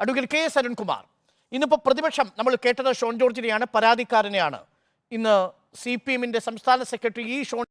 Advocate K S Arunkumar. ഇന്നിപ്പോൾ പ്രതിപക്ഷം നമ്മൾ കേട്ടത് ഷോൺ ജോർജിനെയാണ് പരാതിക്കാരനെയാണ്. ഇന്ന് സി പി എമ്മിന്റെ സംസ്ഥാന സെക്രട്ടറി ഈ ഷോൺ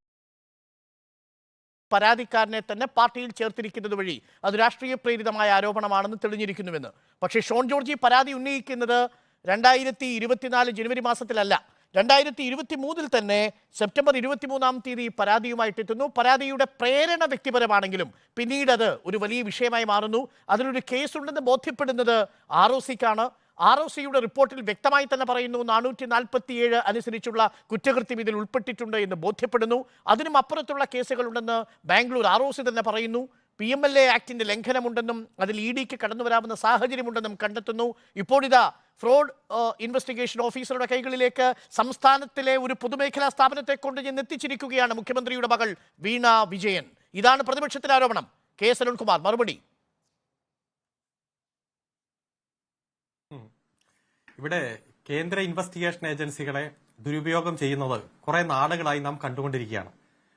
പരാതിക്കാരനെ തന്നെ പാർട്ടിയിൽ ചേർത്തിരിക്കുന്നത് വഴി അത് രാഷ്ട്രീയ പ്രേരിതമായ ആരോപണമാണെന്ന് തെളിഞ്ഞിരിക്കുന്നുവെന്ന്. പക്ഷേ ഷോൺ ജോർജി പരാതി ഉന്നയിക്കുന്നത് രണ്ടായിരത്തി ഇരുപത്തിനാല് ജനുവരി മാസത്തിലല്ല. രണ്ടായിരത്തി ഇരുപത്തി മൂന്നിൽ തന്നെ സെപ്റ്റംബർ ഇരുപത്തിമൂന്നാം തീയതി പരാതിയുമായിട്ട് എത്തുന്നു. പരാതിയുടെ പ്രേരണ വ്യക്തിപരമാണെങ്കിലും പിന്നീട് അത് ഒരു വലിയ വിഷയമായി മാറുന്നു. അതിനൊരു കേസുണ്ടെന്ന് ബോധ്യപ്പെടുന്നത് ആർ ഒ സിക്കാണ്. ആർ ഒ സിയുടെ റിപ്പോർട്ടിൽ വ്യക്തമായി തന്നെ പറയുന്നു നാനൂറ്റി നാൽപ്പത്തിയേഴ് അനുസരിച്ചുള്ള കുറ്റകൃത്യം ഇതിൽ ഉൾപ്പെട്ടിട്ടുണ്ട് എന്ന് ബോധ്യപ്പെടുന്നു. അതിനും അപ്പുറത്തുള്ള കേസുകളുണ്ടെന്ന് ബാംഗ്ലൂർ ആർ ഒ സി തന്നെ പറയുന്നു. പി എം എൽ എ ആക്ടിന്റെ ലംഘനമുണ്ടെന്നും അതിൽ ഇ ഡിക്ക് കടന്നു വരാവുന്ന സാഹചര്യമുണ്ടെന്നും കണ്ടെത്തുന്നു. ഇപ്പോഴിതാ ഫ്രോഡ് ഇൻവെസ്റ്റിഗേഷൻ ഓഫീസറുടെ കൈകളിലേക്ക് സംസ്ഥാനത്തിലെ ഒരു പൊതുമേഖലാ സ്ഥാപനത്തെ കൊണ്ട് ചെന്ന് എത്തിച്ചിരിക്കുകയാണ് മുഖ്യമന്ത്രിയുടെ മകൾ വീണ വിജയൻ. ഇതാണ് പ്രതിപക്ഷത്തിന്റെ ആരോപണം. കെ എസ് അരുൺകുമാർ മറുപടി. ഇവിടെ കേന്ദ്ര ഇൻവെസ്റ്റിഗേഷൻ ഏജൻസികളെ ദുരുപയോഗം ചെയ്യുന്നത് കുറെ നാളുകളായി നാം കണ്ടുകൊണ്ടിരിക്കുകയാണ്.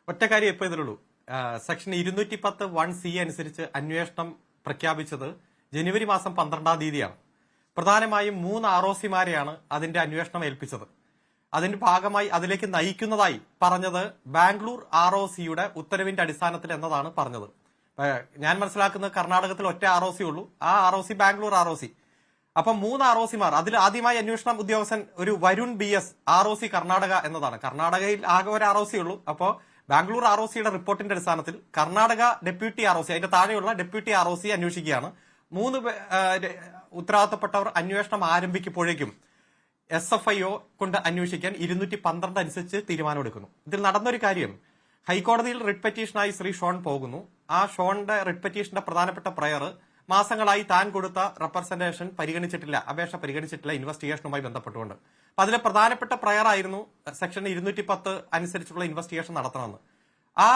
ഒറ്റ കാര്യം ഇതിലുള്ളൂ. സെക്ഷൻ ഇരുന്നൂറ്റി പത്ത് വൺ സി അനുസരിച്ച് അന്വേഷണം പ്രഖ്യാപിച്ചത് ജനുവരി മാസം പന്ത്രണ്ടാം തീയതിയാണ്. പ്രധാനമായും മൂന്ന് ആർ ഒ സിമാരെയാണ് അതിന്റെ അന്വേഷണം ഏൽപ്പിച്ചത്. അതിന്റെ ഭാഗമായി അതിലേക്ക് നയിക്കുന്നതായി പറഞ്ഞത് ബാംഗ്ലൂർ ആർ ഒ സിയുടെ ഉത്തരവിന്റെ അടിസ്ഥാനത്തിൽ എന്നതാണ് പറഞ്ഞത്. ഞാൻ മനസ്സിലാക്കുന്നത് കർണാടകത്തിൽ ഒറ്റ ആർ ഒ സി ഉള്ളൂ. ആ R O C Bangalore R O C. അപ്പൊ മൂന്ന് ആർ ഒ സിമാർ അതിൽ ആദ്യമായി അന്വേഷണം ഉദ്യോഗസ്ഥൻ ഒരു Varun B S R O C Karnataka എന്നതാണ്. കർണാടകയിൽ ആകെ ഒരു ആർ ഒ സി ഉള്ളൂ. അപ്പോ ബാംഗ്ലൂർ ആർ ഒ സിയുടെ റിപ്പോർട്ടിന്റെ അടിസ്ഥാനത്തിൽ Karnataka deputy R O C അതിന്റെ താഴെയുള്ള ഡെപ്യൂട്ടി ആർ ഒ സി അന്വേഷിക്കുകയാണ്. മൂന്ന് ഉത്തരവാദിത്തപ്പെട്ടവർ അന്വേഷണം ആരംഭിക്കുമ്പോഴേക്കും എസ് എഫ് ഐ ഒ കൊണ്ട് അന്വേഷിക്കാൻ ഇരുന്നൂറ്റി പന്ത്രണ്ട് അനുസരിച്ച് തീരുമാനമെടുക്കുന്നു. ഇതിൽ നടന്നൊരു കാര്യം ഹൈക്കോടതിയിൽ റിട്ട് പെറ്റീഷനായി ശ്രീ ഷോൺ പോകുന്നു. ആ ഷോണിന്റെ റിട്ട് പെറ്റീഷന്റെ പ്രധാനപ്പെട്ട പ്രയർ മാസങ്ങളായി താൻ കൊടുത്ത റെപ്രസെന്റേഷൻ പരിഗണിച്ചിട്ടില്ല അപേക്ഷ പരിഗണിച്ചിട്ടില്ല ഇൻവെസ്റ്റിഗേഷനുമായി ബന്ധപ്പെട്ടുകൊണ്ട്. അപ്പൊ അതിലെ പ്രധാനപ്പെട്ട പ്രയർ ആയിരുന്നു സെക്ഷൻ ഇരുന്നൂറ്റി പത്ത് അനുസരിച്ചുള്ള ഇൻവെസ്റ്റിഗേഷൻ നടത്തണമെന്ന്. ആ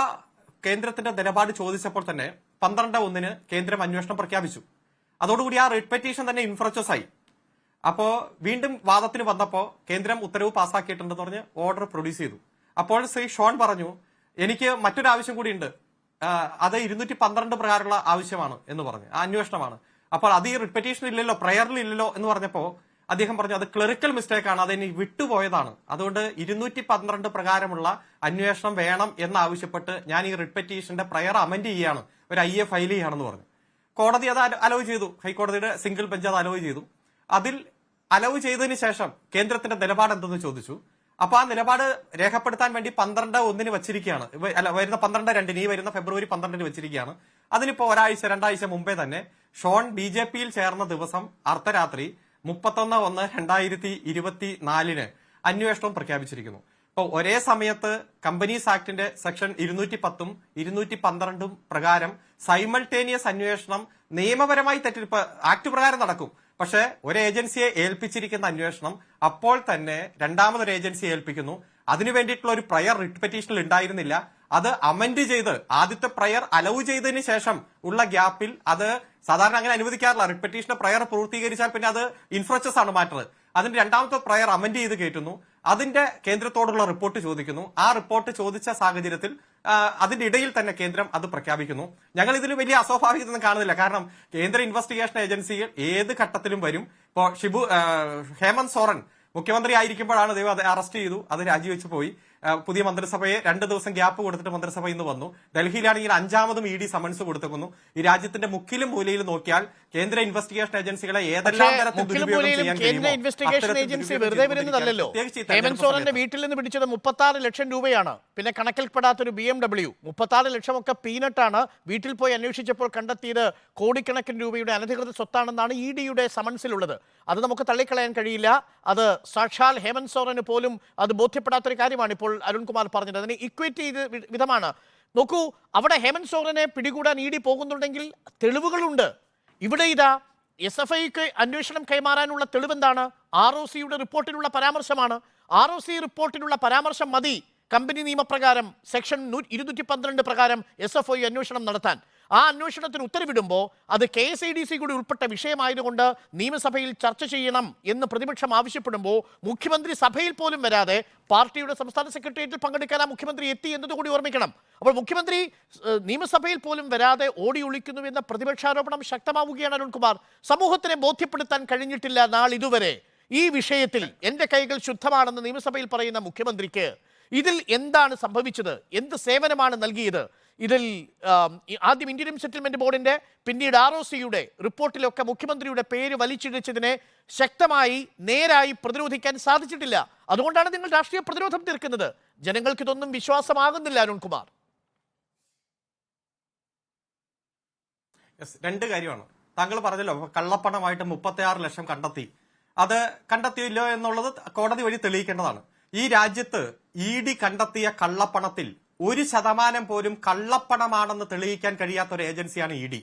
കേന്ദ്രത്തിന്റെ നിലപാട് ചോദിച്ചപ്പോൾ തന്നെ പന്ത്രണ്ട് ഒന്നിന് കേന്ദ്രം അന്വേഷണം പ്രഖ്യാപിച്ചു. അതോടുകൂടി ആ റിട്ട് പെറ്റീഷൻ തന്നെ ഇൻഫ്രച്ചസ് ആയി. അപ്പോ വീണ്ടും വാദത്തിന് വന്നപ്പോ കേന്ദ്രം ഉത്തരവ് പാസ്സാക്കിയിട്ടുണ്ടെന്ന് പറഞ്ഞ് ഓർഡർ പ്രൊഡ്യൂസ് ചെയ്തു. അപ്പോൾ ശ്രീ ഷോൺ പറഞ്ഞു എനിക്ക് മറ്റൊരു ആവശ്യം കൂടി ഉണ്ട്. അത് ഇരുന്നൂറ്റി പന്ത്രണ്ട് പ്രകാരമുള്ള ആവശ്യമാണ് എന്ന് പറഞ്ഞു. ആ അന്വേഷണമാണ്. അപ്പോൾ അത് ഈ റിപ്പറ്റീഷൻ ഇല്ലല്ലോ പ്രയറിൽ ഇല്ലല്ലോ എന്ന് പറഞ്ഞപ്പോൾ അദ്ദേഹം പറഞ്ഞു അത് ക്ലറിക്കൽ മിസ്റ്റേക്ക് ആണ് അതിന് വിട്ടുപോയതാണ്. അതുകൊണ്ട് ഇരുന്നൂറ്റി പന്ത്രണ്ട് പ്രകാരമുള്ള അന്വേഷണം വേണം എന്നാവശ്യപ്പെട്ട് ഞാൻ ഈ റിപ്പറ്റീഷന്റെ പ്രയർ അമെന്റ് ചെയ്യാണ്. ഒരു ഐ എ ഫയൽ ചെയ്യുകയാണെന്ന് പറഞ്ഞു. കോടതി അത് അലവ് ചെയ്തു. ഹൈക്കോടതിയുടെ സിംഗിൾ ബെഞ്ച് അത് അലവ് ചെയ്തു. അതിൽ അലവ് ചെയ്തതിന് ശേഷം കേന്ദ്രത്തിന്റെ നിലപാട് എന്തെന്ന് ചോദിച്ചു? അപ്പൊ ആ നിലപാട് രേഖപ്പെടുത്താൻ വേണ്ടി പന്ത്രണ്ട് ഒന്നിന് വെച്ചിരിക്കുകയാണ്. അല്ല വരുന്ന പന്ത്രണ്ട് രണ്ടിന് ഈ വരുന്ന ഫെബ്രുവരി പന്ത്രണ്ടിന് വെച്ചിരിക്കുകയാണ്. അതിനിപ്പോ ഒരാഴ്ച രണ്ടാഴ്ച മുമ്പേ തന്നെ ഷോൺ ബി ജെ പിയിൽ ചേർന്ന ദിവസം അർദ്ധരാത്രി മുപ്പത്തൊന്ന് ഒന്ന് രണ്ടായിരത്തി ഇരുപത്തി നാലിന് അന്വേഷണം പ്രഖ്യാപിച്ചിരിക്കുന്നു. ഇപ്പോൾ ഒരേ സമയത്ത് കമ്പനീസ് ആക്ടിന്റെ സെക്ഷൻ ഇരുന്നൂറ്റി പത്തും ഇരുന്നൂറ്റി പന്ത്രണ്ടും പ്രകാരം സൈമൾട്ടേനിയസ് അന്വേഷണം നിയമപരമായി തെറ്റിപ്പ് ആക്ട് പ്രകാരം നടക്കും. പക്ഷേ ഒരു ഏജൻസിയെ ഏൽപ്പിച്ചിരിക്കുന്ന അന്വേഷണം അപ്പോൾ തന്നെ രണ്ടാമതൊരു ഏജൻസിയെ ഏൽപ്പിക്കുന്നു. അതിനു വേണ്ടിയിട്ടുള്ള ഒരു പ്രയർ റിട്ട് പെറ്റീഷനിൽ ഉണ്ടായിരുന്നില്ല. അത് അമെന്റ് ചെയ്ത് ആദ്യത്തെ പ്രയർ അലവ് ചെയ്തതിന് ശേഷം ഉള്ള ഗ്യാപ്പിൽ അത് സാധാരണ അങ്ങനെ അനുവദിക്കാറില്ല. റിപ്പറ്റീഷന്റെ പ്രയർ പൂർത്തീകരിച്ചാൽ പിന്നെ അത് ഇൻഫ്രച്ചസ് ആണ് മാറ്റർ അതിന്റെ രണ്ടാമത്തെ പ്രയർ അമെന്റ് ചെയ്ത് കയറ്റുന്നു അതിന്റെ കേന്ദ്രത്തോടുള്ള റിപ്പോർട്ട് ചോദിക്കുന്നു. ആ റിപ്പോർട്ട് ചോദിച്ച സാഹചര്യത്തിൽ അതിന്റെ ഇടയിൽ തന്നെ കേന്ദ്രം അത് പ്രഖ്യാപിക്കുന്നു. ഞങ്ങൾ ഇതിൽ വലിയ അസ്വാഭാവികതൊന്നും കാണുന്നില്ല. കാരണം കേന്ദ്ര ഇൻവെസ്റ്റിഗേഷൻ ഏജൻസികൾ ഏത് ഘട്ടത്തിലും വരും. ഇപ്പോ ഷിബു ഹേമന്ത് സോറൻ മുഖ്യമന്ത്രി ആയിരിക്കുമ്പോഴാണ് ദൈവം അത് അറസ്റ്റ് ചെയ്തു. അത് രാജിവെച്ചു പോയി. പുതിയ മന്ത്രിസഭയെ രണ്ട് ദിവസം ഗ്യാപ്പ് കൊടുത്തിട്ട് മന്ത്രിസഭ ഇന്ന് വന്നു. ഡൽഹിയിലാണെങ്കിൽ അഞ്ചാമതും ഇ ഡി സമൻസ് കൊടുത്തേക്കുന്നു ഈ രാജ്യത്തിന്റെ മുക്കിലും മൂലയിൽ നോക്കിയാൽ കേന്ദ്ര ഇൻവെസ്റ്റിഗേഷൻ ഏജൻസികളെ ഏതെല്ലാം തരത്തിൽ ദുരുപയോഗം ചെയ്യാൻ കഴിയുമോ. വീട്ടിൽ നിന്ന് പിടിച്ചത് മുപ്പത്താറ് ലക്ഷം രൂപയാണ്. പിന്നെ കണക്കിൽപ്പെടാത്തൊരു ബി എം ഡബ്ല്യു. മുപ്പത്താറ് ലക്ഷമൊക്കെ പീനട്ടാണ് വീട്ടിൽ പോയി അന്വേഷിച്ചപ്പോൾ കണ്ടെത്തിയത് കോടിക്കണക്കിന് രൂപയുടെ അനധികൃത സ്വത്താണെന്നാണ് ഇ ഡിയുടെ സമൻസിലുള്ളത്. അത് നമുക്ക് തള്ളിക്കളയാൻ കഴിയില്ല. അത് സാക്ഷാൽ ഹേമന്ത് സോറന് പോലും അത് ബോധ്യപ്പെടാത്തൊരു കാര്യമാണ് ഇപ്പോൾ അരുൺകുമാർ പറഞ്ഞത് അതിന് ഇക്വേറ്റ് ചെയ്ത് വിധമാണ്. നോക്കൂ അവിടെ ഹേമന്ത് സോറനെ പിടികൂടാൻ ഇ ഡി പോകുന്നുണ്ടെങ്കിൽ തെളിവുകളുണ്ട്. ഇവിടെ ഇതാ എസ് എഫ് ഐക്ക് അന്വേഷണം കൈമാറാനുള്ള തെളിവെന്താണ്? ആർ ഒ സിയുടെ റിപ്പോർട്ടിലുള്ള പരാമർശമാണ്. ആർ ഒ സി റിപ്പോർട്ടിലുള്ള പരാമർശം മതി. കമ്പനി നിയമപ്രകാരം സെക്ഷൻ ഇരുന്നൂറ്റി പന്ത്രണ്ട് പ്രകാരം എസ് എഫ് ഐ അന്വേഷണം നടത്താൻ. ആ അന്വേഷണത്തിന് ഉത്തരവിടുമ്പോൾ അത് K S I D C കൂടി ഉൾപ്പെട്ട വിഷയമായതുകൊണ്ട് നിയമസഭയിൽ ചർച്ച ചെയ്യണം എന്ന് പ്രതിപക്ഷം ആവശ്യപ്പെടുമ്പോൾ മുഖ്യമന്ത്രി സഭയിൽ പോലും വരാതെ പാർട്ടിയുടെ സംസ്ഥാന സെക്രട്ടേറിയറ്റിൽ പങ്കെടുക്കാൻ മുഖ്യമന്ത്രി എത്തി എന്നതുകൂടി ഓർമ്മിക്കണം. അപ്പോൾ മുഖ്യമന്ത്രി നിയമസഭയിൽ പോലും വരാതെ ഓടി ഒളിക്കുന്നു എന്ന പ്രതിപക്ഷാരോപണം ശക്തമാവുകയാണ് അരുൺകുമാർ. സമൂഹത്തിനെ ബോധ്യപ്പെടുത്താൻ കഴിഞ്ഞിട്ടില്ല നാളിതുവരെ ഈ വിഷയത്തിൽ എന്റെ കൈകൾ ശുദ്ധമാണെന്ന് നിയമസഭയിൽ പറയുന്ന മുഖ്യമന്ത്രിക്ക് ഇതിൽ എന്താണ് സംഭവിച്ചത്? എന്ത് സേവനമാണ് നൽകിയത്? ഇതിൽ ആദ്യം ഇന്ത്യൻ സെറ്റിൽമെന്റ് ബോർഡിന്റെ പിന്നീട് ആർ ഒ സിയുടെ റിപ്പോർട്ടിലൊക്കെ മുഖ്യമന്ത്രിയുടെ പേര് വലിച്ചിടിച്ചതിനെ ശക്തമായി നേരായി പ്രതിരോധിക്കാൻ സാധിച്ചിട്ടില്ല. അതുകൊണ്ടാണ് നിങ്ങൾ രാഷ്ട്രീയ പ്രതിരോധം തീർക്കുന്നത്. ജനങ്ങൾക്ക് ഇതൊന്നും വിശ്വാസമാകുന്നില്ല അരുൺകുമാർ. രണ്ട് കാര്യമാണ്. താങ്കൾ പറഞ്ഞല്ലോ കള്ളപ്പണമായിട്ട് മുപ്പത്തി ആറ് ലക്ഷം കണ്ടെത്തി. അത് കണ്ടെത്തിയില്ല എന്നുള്ളത് കോടതി വഴി തെളിയിക്കേണ്ടതാണ്. ഈ രാജ്യത്ത് ഇ ഡി കണ്ടെത്തിയ കള്ളപ്പണത്തിൽ ഒരു ശതമാനം പോലും കള്ളപ്പണമാണെന്ന് തെളിയിക്കാൻ കഴിയാത്ത ഒരു ഏജൻസിയാണ് ഇ ഡി.